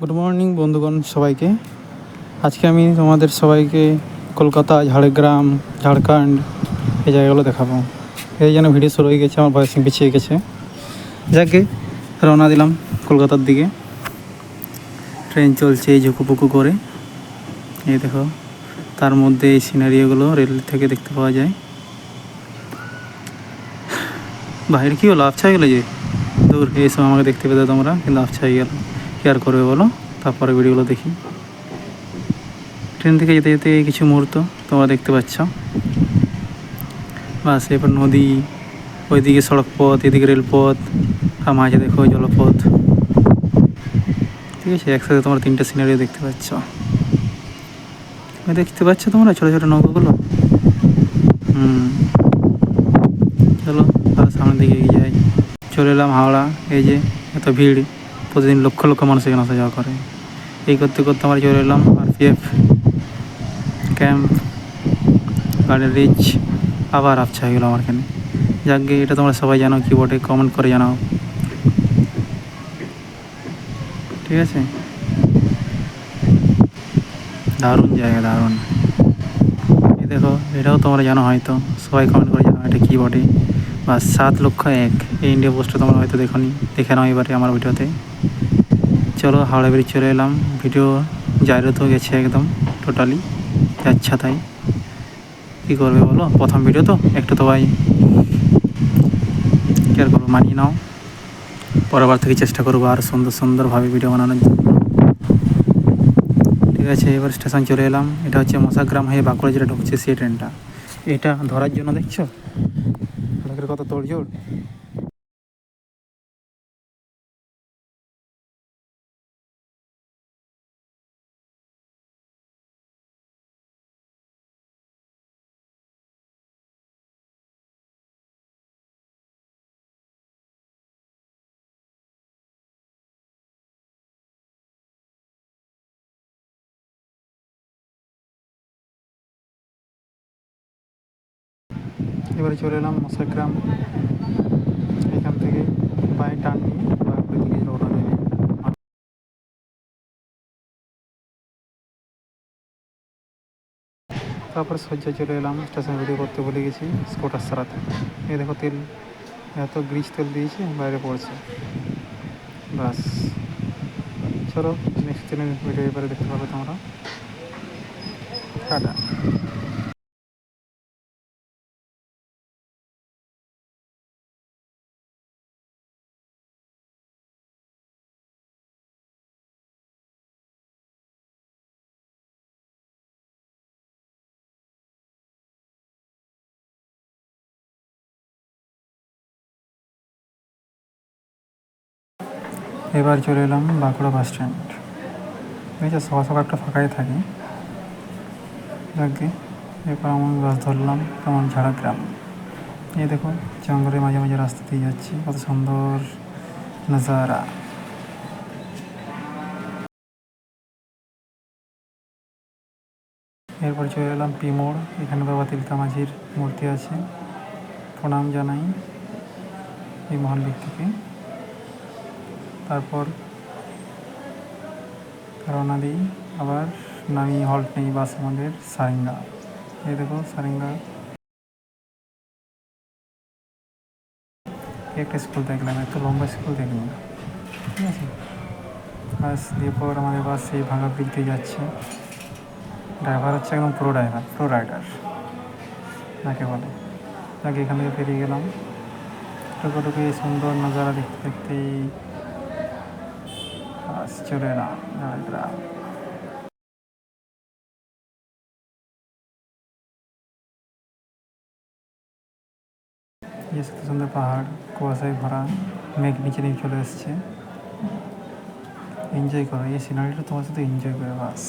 Good morning বন্ধুগণ, সবাইকে। আজকে আমি তোমাদের সবাইকে কলকাতা, ঝাড়গ্রাম, ঝাড়খণ্ড এই জায়গাগুলো দেখাবো। এই যেন ভিডিও শুরু হয়ে গেছে, আমার বয়স পিছিয়ে গেছে। যাকে রওনা দিলাম কলকাতার দিকে। ট্রেন চলছে এই ঝুঁকুপুকু করে। এই দেখো, তার মধ্যে এই সিনারিওগুলো রেল থেকে দেখতে পাওয়া যায়। বাইরে কি হলো? হয়ে গেলো যে? দূর, এই সময় আমাকে দেখতে পেতে তোমরা, কিন্তু হয়ে গেল। কি আর করবে বলো, তারপরে ভিডিওগুলো দেখি। ট্রেন থেকে যেতে যেতে কিছু মুহূর্ত তোমরা দেখতে পাচ্ছ। বাস, এরপর নদী, ওইদিকে সড়ক পথ এদিকে রেলপথ, আর মাঝে দেখো জলপথ। ঠিক আছে, একসাথে তোমরা তিনটে সিনারিও দেখতে পাচ্ছ। দেখতে পাচ্ছ তোমরা ছোটো ছোটো নৌকাগুলো? হুম। চলো, তাহলে সামনের দিকে এগিয়ে যাই। চলে এলাম হাওড়া, এই যে, এত ভিড়। প্রতিদিন লক্ষ লক্ষ মানুষ এখানে আসা যাওয়া করে। এই করতে করতে আমরা চলে এলাম R P F camp Garden Reach আবার আবছা হয়ে গেলো আমার এখানে। যাকে এটা তোমরা সবাই জানো কি বটে কমেন্ট করে জানাও। ঠিক আছে? দারুণ জায়গা, দারুণ। দেখো, এটাও তোমরা জানো হয়তো, সবাই কমেন্ট করে জানো এটা কী বটে বা সাত লক্ষ এক। এই ইন্ডিয়া পোস্টটা তোমরা হয়তো দেখো নি দেখে নাও এবারে আমার ভিডিওতে। চলো হাওড়া ব্রিজ চলে এলাম। ভিডিও জায়রত গেছে একদম টোটালি আচ্ছা তাই। কী করবে বলো? প্রথম ভিডিও তো, একটু তো ভাই। কী আর করব, মানিয়ে নাও। পরেরবার থেকে চেষ্টা করব আর সুন্দর সুন্দরভাবে ভিডিও বানানোর জন্য। ঠিক আছে, এবার স্টেশন চলে এলাম। এটা হচ্ছে মশাগ্রাম হয়ে বাঁকুড়া যেটা ঢুকছে সেই ট্রেনটা এটা ধরার জন্য দেখছ? লোকের কত তোড়জোড় এবারে চলে এলাম মশাগ্রাম এখান থেকে পায়ে টান নিয়ে বাঁকুড়া দিকে তারপরে সজ্জা চলে এলাম, স্টেশন ভিডিও করতে ভুলে গেছি, স্কুটার সারাতে। এ দেখো তেল, এত গ্রিজ তেল দিয়েছে, বাইরে পড়ছে। বাস চলো নেক্সট দিনের ভিডিও এবারে দেখতে পাবে তোমরা। টাটা। এবার চলে এলাম বাঁকুড়া বাস স্ট্যান্ড। বুঝেছ সকাল সকাল একটা ফাঁকাই থাকে। যাকে এরপর আমি বাস ধরলাম কেমন ঝাড়গ্রাম এই দেখো জঙ্গলের মাঝে মাঝে রাস্তা দিয়ে যাচ্ছি, কত সুন্দর নজারা। এরপর চলে এলাম পি মোড়, এখানে বাবা তিলকা মাঝির মূর্তি আছে। প্রণাম জানাই এই মহান ব্যক্তিকে। তারপর রওনা দিই। আবার নামি হল্ট নেই বাস আমাদের সারেঙ্গা। এই দেখো সারেঙ্গা। একটা স্কুল দেখলাম, এত লম্বা স্কুল দেখলাম। ঠিক আছে? বাস দিয়ে পর আমাদের বাস সেই ভাঙা ব্রিজ যাচ্ছে। ড্রাইভার হচ্ছে একদম প্রো ড্রাইভার, প্রো রাইডার, যাকে বলে। তাকে এখান থেকে পেরিয়ে গেলাম। টুকুটুকু সুন্দর নজারা দেখতে দেখতেই চলে এলাম ঝাড়গ্রাম এই সুন্দর সুন্দর পাহাড়, কুয়াশায় ভরা, মেঘ নিচে নিয়ে চলে এসছে। এনজয় করো, এই সিনারিটা তোমার সাথে এনজয় করে বাস।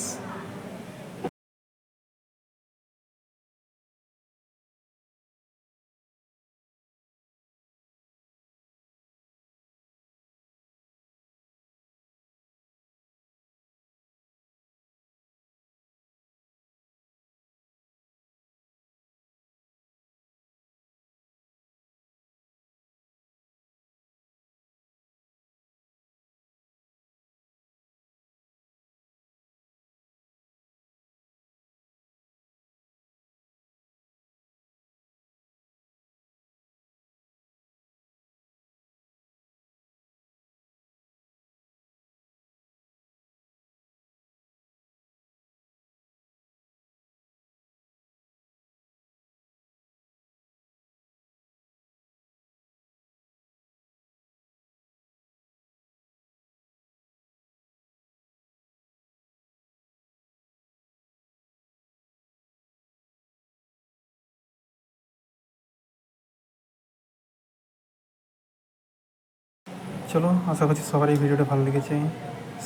চলো আশা করছি এই ভিডিওটা ভালো লেগেছে।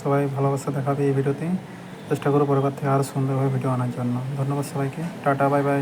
সবাই ভালোবাসা দেখাবে এই ভিডিওতে। চেষ্টা করো পরের থেকে আরও সুন্দরভাবে ভিডিও আনার জন্য। ধন্যবাদ সবাইকে। Tata, bye bye.